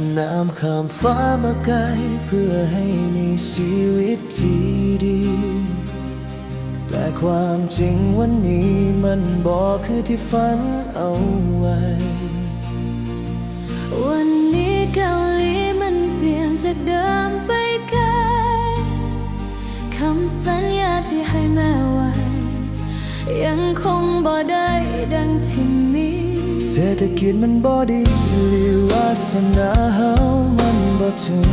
าน้ำข้ามฟ้ามาไกล เพื่อให้มีชีวิตที่ดี แต่ความจริงวันนี้มันบอกคือที่ฝันเอาไว้ วันนี้เกาหลีมันเปลี่ยนจากเดิมไปไกลคำสัญญาที่ให้แม่ไว้ ยังคงบ่ได้ดังที่มี เศรษฐกิจมันบ่ดีหรือวาสนาเฮามันบ่ถึง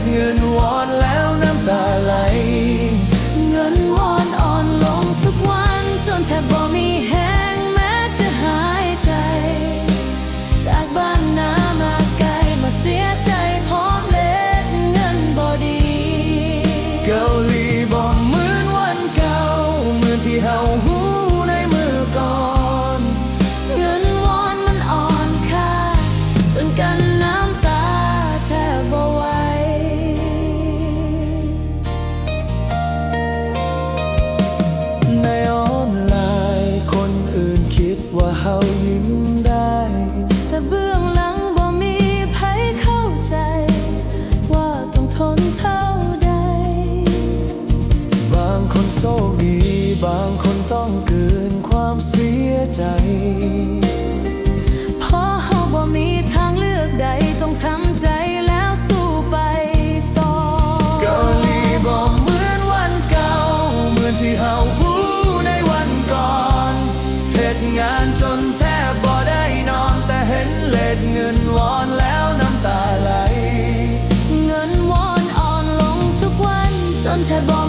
ดเงินวอนแล้ว งานจนแทบบ่ได้นอน แต่เห็นเลดเงินวอนแล้วน้ำตาไหล เงินวอนอ่อนลงทุกวันจนแทบบ่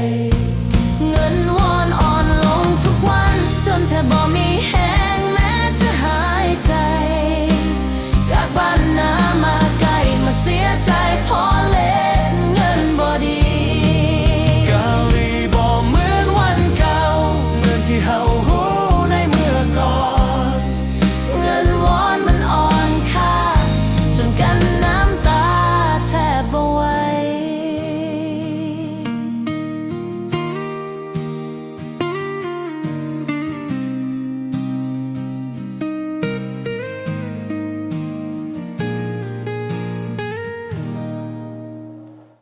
life.